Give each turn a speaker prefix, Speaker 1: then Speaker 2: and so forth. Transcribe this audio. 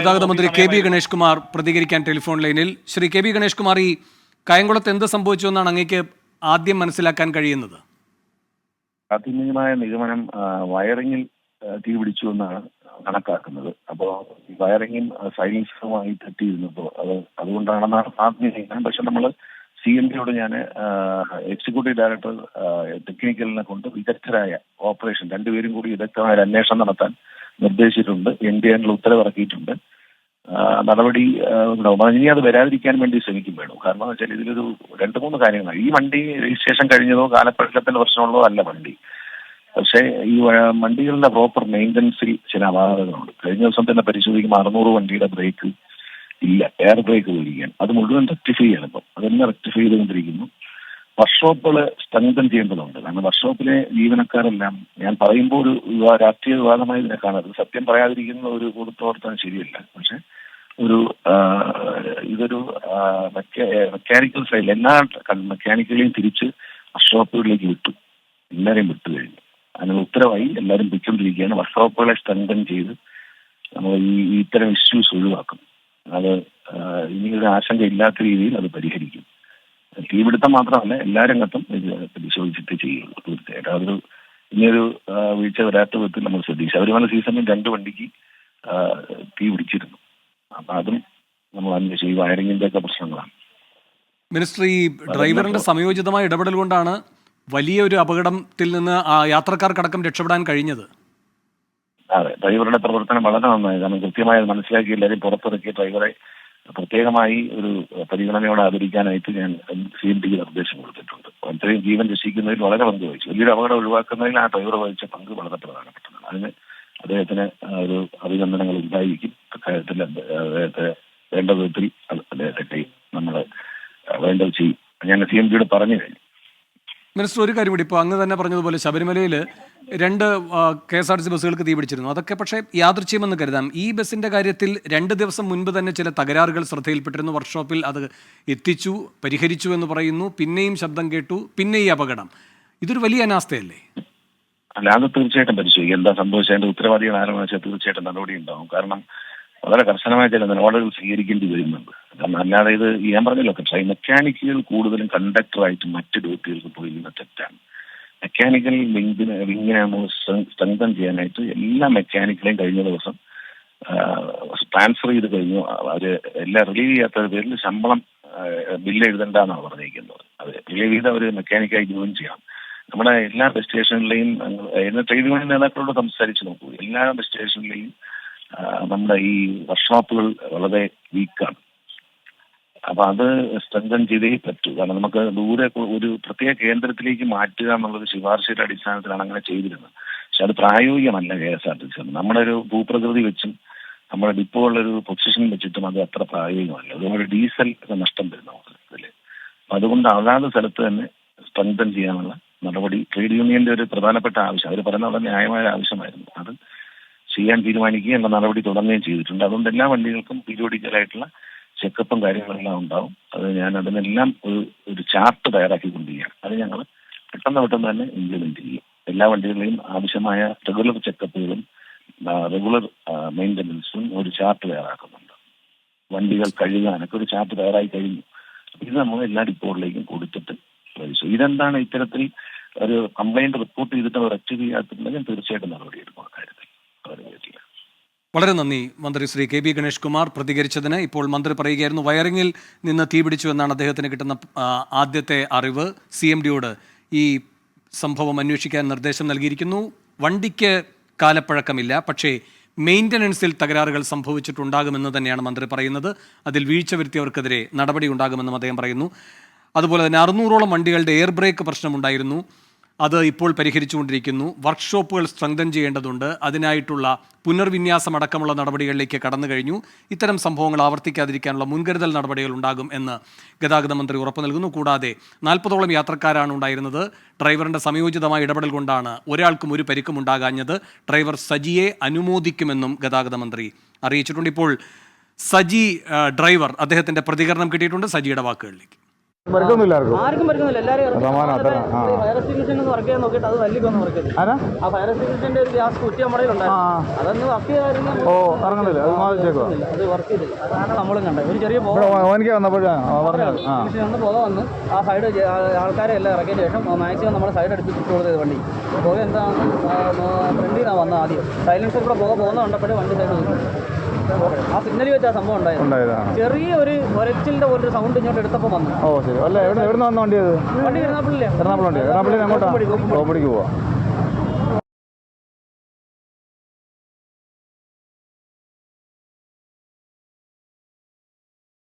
Speaker 1: ഗതാഗത മന്ത്രി K B Ganesh Kumar പ്രതികരിക്കാൻ ടെലിഫോൺ ലൈനിൽ. ശ്രീ കെ ബി ഗണേഷ് കുമാർ ഈ കായംകുളത്ത് എന്ത് സംഭവിച്ചു എന്നാണ് അങ്ങേക്ക് ആദ്യം മനസ്സിലാക്കാൻ കഴിയുന്നത്?
Speaker 2: പ്രാഥമികമായ നിഗമനം വയറിങ്ങിൽ ആ, തീ പിടിച്ചു എന്നാണ് കണക്കാക്കുന്നത്. അപ്പോൾ ഈ സൈലൻസുമായി സൈലൻസറുമായി തട്ടിയിരുന്നപ്പോൾ അത് അതുകൊണ്ടാണെന്നാണ് നിഗമനം പക്ഷെ നമ്മൾ സി എം ഡിയോട് ഞാൻ എക്സിക്യൂട്ടീവ് ഡയറക്ടർ ടെക്നിക്കലിനെ കൊണ്ട് വിദഗ്ധരായ ഓപ്പറേഷൻ രണ്ടുപേരും കൂടി വിദഗ്ധമായ അന്വേഷണം നടത്താൻ നിർദ്ദേശിച്ചിട്ടുണ്ട്. എൻ ഡി എന്നുള്ള ഉത്തരവിറക്കിയിട്ടുണ്ട്. നടപടി ഉണ്ടാവും. ഇനി അത് വരാതിരിക്കാൻ വേണ്ടി ശ്രമിക്കും വേണം. കാരണം എന്ന് വെച്ചാൽ ഇതിലൊരു രണ്ട് മൂന്ന് കാര്യങ്ങളാണ് ഈ വണ്ടി രജിസ്ട്രേഷൻ കഴിഞ്ഞതോ കാലപ്പഴക്കത്തിന്റെ പ്രശ്നമുള്ളതോ അല്ല വണ്ടി. പക്ഷേ ഈ വണ്ടികളുടെ പ്രോപ്പർ മെയിന്റനൻസിൽ ചില അപാകതകളുണ്ട്. കഴിഞ്ഞ ദിവസം തന്നെ പരിശോധിക്കുമ്പോൾ അറുന്നൂറ് വണ്ടിയുടെ ബ്രേക്ക് ഇല്ല. എയർ ബ്രേക്ക് പോയിരിക്കുകയാണ്. അത് മുഴുവൻ റെക്ടിഫൈ ചെയ്യണം ഇപ്പം. അതെല്ലാം റെക്ടിഫൈ ചെയ്തുകൊണ്ടിരിക്കുന്നു. വർക്ക്ഷോപ്പുകൾ സ്ട്രെങ്തൻ ചെയ്യേണ്ടതുണ്ട് കാരണം വർക്ക്ഷോപ്പിലെ ജീവനക്കാരെല്ലാം ഞാൻ പറയുമ്പോൾ ഒരു രാഷ്ട്രീയ വിവാദമായി ഇതിനെ കാണരുത് സത്യം പറയാതിരിക്കുന്ന ഒരു പൊതുപ്രവർത്തനം ശരിയല്ല. പക്ഷെ ഒരു ഇതൊരു മെക്കാനിക്കൽ സൈഡിൽ എല്ലാ മെക്കാനിക്കലെയും തിരിച്ച് വർക്ക്ഷോപ്പുകളിലേക്ക് വിട്ടു. എല്ലാവരെയും വിട്ടു കഴിഞ്ഞു. അതിനുള്ള ഉത്തരവായി എല്ലാവരും പൊയ്ക്കൊണ്ടിരിക്കുകയാണ്. വർക്ക്ഷോപ്പുകളെ സ്ട്രെങ്തൻ ചെയ്ത് നമ്മൾ ഈ ഇത്തരം ഇഷ്യൂസ് ഒഴിവാക്കും അത് ഇനി ഒരു ആശങ്ക ഇല്ലാത്ത രീതിയിൽ അത് പരിഹരിക്കും. തീപിടുത്തം മാത്രമല്ല എല്ലാ രംഗത്തും ഇത് പരിശോധിച്ചിട്ട് ചെയ്യുള്ളൂ തീർച്ചയായിട്ടും. അതൊരു ഇനിയൊരു വീഴ്ച വരാത്ത വിധത്തിൽ നമ്മൾ ശ്രദ്ധിച്ചു ശബരിമല സീസണിൽ രണ്ട് വണ്ടിക്ക് തീ പിടിച്ചിരുന്നു. അപ്പൊ അതും നമ്മൾ അന്വേഷിച്ചു ഈ വയറിങ്ങിന്റെ ഒക്കെ പ്രശ്നങ്ങളാണ്.
Speaker 1: മിനിസ്റ്റർ ഈ ഡ്രൈവറിന്റെ സമയോചിതമായ ഇടപെടൽ കൊണ്ടാണ് വലിയൊരു അപകടത്തിൽ നിന്ന് ആ യാത്രക്കാർക്കടക്കം രക്ഷപ്പെടാൻ കഴിഞ്ഞത്.
Speaker 2: അതെ ഡ്രൈവറുടെ പ്രവർത്തനം വളരെ നന്നായി. കാരണം കൃത്യമായി മനസ്സിലാക്കി എല്ലാവരും പുറത്തിറക്കിയ ഡ്രൈവറെ പ്രത്യേകമായി ഒരു പരിഗണനയോടെ ആദരിക്കാനായിട്ട് ഞാൻ സി എം ടിക്ക് നിർദ്ദേശം കൊടുത്തിട്ടുണ്ട്. അത്രയും ജീവൻ രക്ഷിക്കുന്നതിൽ വളരെ പങ്ക് വഹിച്ചു വലിയൊരു അപകടം ഒഴിവാക്കുന്നതിൽ ആ ഡ്രൈവർ വഹിച്ച പങ്ക് വളരെ പ്രധാനപ്പെട്ടതാണ്. അതിന് അദ്ദേഹത്തിന് ഒരു അഭിനന്ദനങ്ങൾ ഉണ്ടായിരിക്കും. അക്കാര്യത്തിൽ അദ്ദേഹത്തെ വേണ്ട വിധത്തിൽ അദ്ദേഹത്തെ നമ്മൾ വേണ്ടത് ചെയ്യും. ഞാൻ സി എം ടിയോട് പറഞ്ഞു കഴിഞ്ഞു.
Speaker 1: മിനിസ്റ്റർ ഒരു കാര്യം കൂടി. ഇപ്പോൾ അങ്ങ് തന്നെ പറഞ്ഞതുപോലെ ശബരിമലയിൽ രണ്ട് K S R T C ബസ്സുകൾക്ക് തീ പിടിച്ചിരുന്നു. അതൊക്കെ പക്ഷേ യാദൃച്ഛ്യമെന്ന് കരുതാം. ഈ ബസ്സിന്റെ കാര്യത്തിൽ രണ്ട് ദിവസം മുൻപ് തന്നെ ചില തകരാറുകൾ ശ്രദ്ധയിൽപ്പെട്ടിരുന്നു. വർക്ക്ഷോപ്പിൽ അത് എത്തിച്ചു പരിഹരിച്ചു എന്ന് പറയുന്നു. പിന്നെയും ശബ്ദം കേട്ടു പിന്നെ ഈ അപകടം. ഇതൊരു വലിയ അനാസ്ഥയല്ലേ?
Speaker 2: അല്ല അത് തീർച്ചയായിട്ടും പരിശോധിക്കും. എന്താ സംഭവിച്ചതിന്റെ ഉത്തരവാദികൾ ആരെന്ന് വെച്ചാൽ തീർച്ചയായിട്ടും നടപടി ഉണ്ടാവും. കാരണം വളരെ കർശനമായ ചില നിലപാടുകൾ സ്വീകരിക്കേണ്ടി വരുന്നുണ്ട്. കാരണം അല്ലാതെ ഇത് ഞാൻ പറഞ്ഞല്ലോ പക്ഷേ മെക്കാനിക്കുകൾ കൂടുതലും കണ്ടക്ടറായിട്ട് മറ്റ് ഡ്യൂട്ടികൾക്ക് പോയിരുന്ന തെറ്റാണ്. മെക്കാനിക്കൽ ലിങ്കിന് വിങ്ങിനെ നമ്മൾ സ്ട്രെങ്തൻ ചെയ്യാനായിട്ട് എല്ലാ മെക്കാനിക്കലെയും കഴിഞ്ഞ ദിവസം ട്രാൻസ്ഫർ ചെയ്ത് കഴിഞ്ഞു. അവർ എല്ലാം റിലീവ് ചെയ്യാത്ത പേരിൽ ശമ്പളം ബില്ല് എഴുതണ്ടെന്നാണ് പറഞ്ഞിരിക്കുന്നത്. അത് റിലീവ് ചെയ്ത് അവർ മെക്കാനിക്കായി ജോയിൻ ചെയ്യണം. നമ്മുടെ എല്ലാ ബസ് സ്റ്റേഷനിലെയും ട്രേഡ് യൂണിയൻ നേതാക്കളോട് സംസാരിച്ച് നോക്കൂ. എല്ലാ ബസ് സ്റ്റേഷനിലെയും നമ്മുടെ ഈ വർക്ക്ഷോപ്പുകൾ വളരെ വീക്കാണ്. അപ്പൊ അത് സ്ട്രെങ്തൻ ചെയ്തേ പറ്റൂ. കാരണം നമുക്ക് ദൂരെ ഒരു പ്രത്യേക കേന്ദ്രത്തിലേക്ക് മാറ്റുക എന്നുള്ളത് ശുപാർശയുടെ അടിസ്ഥാനത്തിലാണ് അങ്ങനെ ചെയ്തിരുന്നത്. പക്ഷെ അത് പ്രായോഗികമല്ല K S R T C നമ്മുടെ ഒരു ഭൂപ്രകൃതി വെച്ചും നമ്മുടെ ഡിപ്പോകളിലൊരു പൊസിഷൻ വെച്ചിട്ടും അത് അത്ര പ്രായോഗികമല്ല. അതുപോലെ ഡീസൽ നഷ്ടം വരുന്ന നമുക്ക് അതുകൊണ്ട് അതാത് സ്ഥലത്ത് തന്നെ സ്ട്രെങ്തൻ ചെയ്യാനുള്ള നടപടി ട്രേഡ് യൂണിയന്റെ ഒരു പ്രധാനപ്പെട്ട ആവശ്യം. അവർ പറയുന്ന വളരെ ന്യായമായ ആവശ്യമായിരുന്നു. അത് ചെയ്യാൻ തീരുമാനിക്കുകയും എന്ന നടപടി തുടങ്ങുകയും ചെയ്തിട്ടുണ്ട്. അതുകൊണ്ട് എല്ലാ വണ്ടികൾക്കും പീരിയോഡിക്കലായിട്ടുള്ള ചെക്കപ്പും കാര്യങ്ങളെല്ലാം ഉണ്ടാവും. അത് ഞാൻ അതിനെല്ലാം ഒരു ഒരു ചാർട്ട് തയ്യാറാക്കിക്കൊണ്ടിരിക്കുകയാണ്. അത് ഞങ്ങൾ പെട്ടെന്ന് പെട്ടെന്ന് തന്നെ ഇംപ്ലിമെന്റ് ചെയ്യും. എല്ലാ വണ്ടികളിലെയും ആവശ്യമായ റെഗുലർ ചെക്കപ്പുകളും റെഗുലർ മെയിന്റനൻസും ഒരു ചാർട്ട് തയ്യാറാക്കുന്നുണ്ട്. വണ്ടികൾ കഴുകാനൊക്കെ ഒരു ചാർട്ട് തയ്യാറായി കഴിഞ്ഞു. ഇത് നമ്മൾ എല്ലാ ഡിപ്പോകളിലേക്കും കൊടുത്തിട്ട് പരിശോധിച്ചു ഇതെന്താണ് ഇത്തരത്തിൽ ഒരു കംപ്ലൈന്റ് റിപ്പോർട്ട് ചെയ്തിട്ട് അവർ അച്ചീവ് ചെയ്യാത്തിട്ടുണ്ടെങ്കിൽ തീർച്ചയായിട്ടും നടപടിയെടുക്കും.
Speaker 1: വളരെ നന്ദി മന്ത്രി ശ്രീ കെ ബി ഗണേഷ് കുമാർ പ്രതികരിച്ചതിന് ഇപ്പോൾ മന്ത്രി പറയുകയായിരുന്നു വയറിങ്ങിൽ നിന്ന് തീ പിടിച്ചു എന്നാണ് അദ്ദേഹത്തിന് കിട്ടുന്ന ആദ്യത്തെ അറിവ്. സി എം ഡിയോട് ഈ സംഭവം അന്വേഷിക്കാൻ നിർദ്ദേശം നൽകിയിരിക്കുന്നു. വണ്ടിക്ക് കാലപ്പഴക്കമില്ല പക്ഷേ മെയിന്റനൻസിൽ തകരാറുകൾ സംഭവിച്ചിട്ടുണ്ടാകുമെന്ന് തന്നെയാണ് മന്ത്രി പറയുന്നത്. അതിൽ വീഴ്ച വരുത്തിയവർക്കെതിരെ നടപടി ഉണ്ടാകുമെന്നും അദ്ദേഹം പറയുന്നു. അതുപോലെ തന്നെ അറുന്നൂറോളം വണ്ടികളുടെ എയർ ബ്രേക്ക് പ്രശ്നമുണ്ടായിരുന്നു. അത് ഇപ്പോൾ പരിഹരിച്ചുകൊണ്ടിരിക്കുന്നു. വർക്ക്ഷോപ്പുകൾ സ്ട്രെങ്തൻ ചെയ്യേണ്ടതുണ്ട്. അതിനായിട്ടുള്ള പുനർവിന്യാസം അടക്കമുള്ള നടപടികളിലേക്ക് കടന്നു കഴിഞ്ഞു. ഇത്തരം സംഭവങ്ങൾ ആവർത്തിക്കാതിരിക്കാനുള്ള മുൻകരുതൽ നടപടികൾ ഉണ്ടാകും എന്ന് ഗതാഗത മന്ത്രി ഉറപ്പു നൽകുന്നു. കൂടാതെ നാൽപ്പതോളം യാത്രക്കാരാണ് ഉണ്ടായിരുന്നത്. ഡ്രൈവറിന്റെ സമയോചിതമായ ഇടപെടൽ കൊണ്ടാണ് ഒരാൾക്കും ഒരു പരിക്കും ഉണ്ടാകാഞ്ഞത്. ഡ്രൈവർ സജിയെ അനുമോദിക്കുമെന്നും ഗതാഗത മന്ത്രി അറിയിച്ചിട്ടുണ്ട്. ഇപ്പോൾ സജി ഡ്രൈവർ അദ്ദേഹത്തിന്റെ പ്രതികരണം കിട്ടിയിട്ടുണ്ട്. സജിയുടെ വാക്കുകളിലേക്ക്.
Speaker 3: പരിക്കൊന്നുമില്ല ആർക്കും.
Speaker 4: പറ്റുന്നില്ല എല്ലാവരും. ഫയർ വർക്ക് ചെയ്യാൻ നോക്കിയിട്ട് അത് വർക്ക് ചെയ്തു ആ ഫയർ ഒരു ഗ്യാസ് കുറ്റി നമ്മുടെ ഉണ്ടായിരുന്നു അതൊന്ന് വർക്ക് ചെയ്തായിരുന്നു.
Speaker 3: ഓ ഇറങ്ങുന്നില്ല. അത് മാറിച്ചേക്കോ
Speaker 4: അത് വർക്ക് ചെയ്തില്ല. അതാണ് നമ്മളും കണ്ടത്. ഒരു ചെറിയ പുക
Speaker 3: ഇവിടെ ഓനിക്ക് വന്നപ്പോഴാ പറഞ്ഞത്. ആ.
Speaker 4: പക്ഷേ ഒന്ന് പുക വന്ന് ആ സൈഡ് ആൾക്കാരെ എല്ലാം ഇറക്കിയ ശേഷം മാക്സിമം നമ്മുടെ സൈഡ് ഇട്ട് കൊടുത്തത് വണ്ടി. പുക എന്താണ് ഫ്രണ്ടിൽ നിന്നാണ് വന്നത് ആദ്യം. സൈലൻസർ കൂടെ പുക പോകുന്ന കണ്ടപ്പോഴേ വണ്ടി സൈഡ് ആ സിഗ്നൽ വെച്ച സംഭവം
Speaker 3: ഉണ്ടായതാണ്
Speaker 4: ചെറിയ ഒരു ഒരച്ചിലിന്റെ ഒരു സൗണ്ട് ഇങ്ങോട്ട് എടുത്തപ്പോൾ വന്നു.
Speaker 3: ഓ ശരി. അല്ല എവിടെ എവിടെ നിന്ന് വന്ന വണ്ടി അത്?
Speaker 4: വണ്ടി എറണാകുളം
Speaker 3: എറണാകുളം വണ്ടി കോമ്പടിക്ക് പോവാ.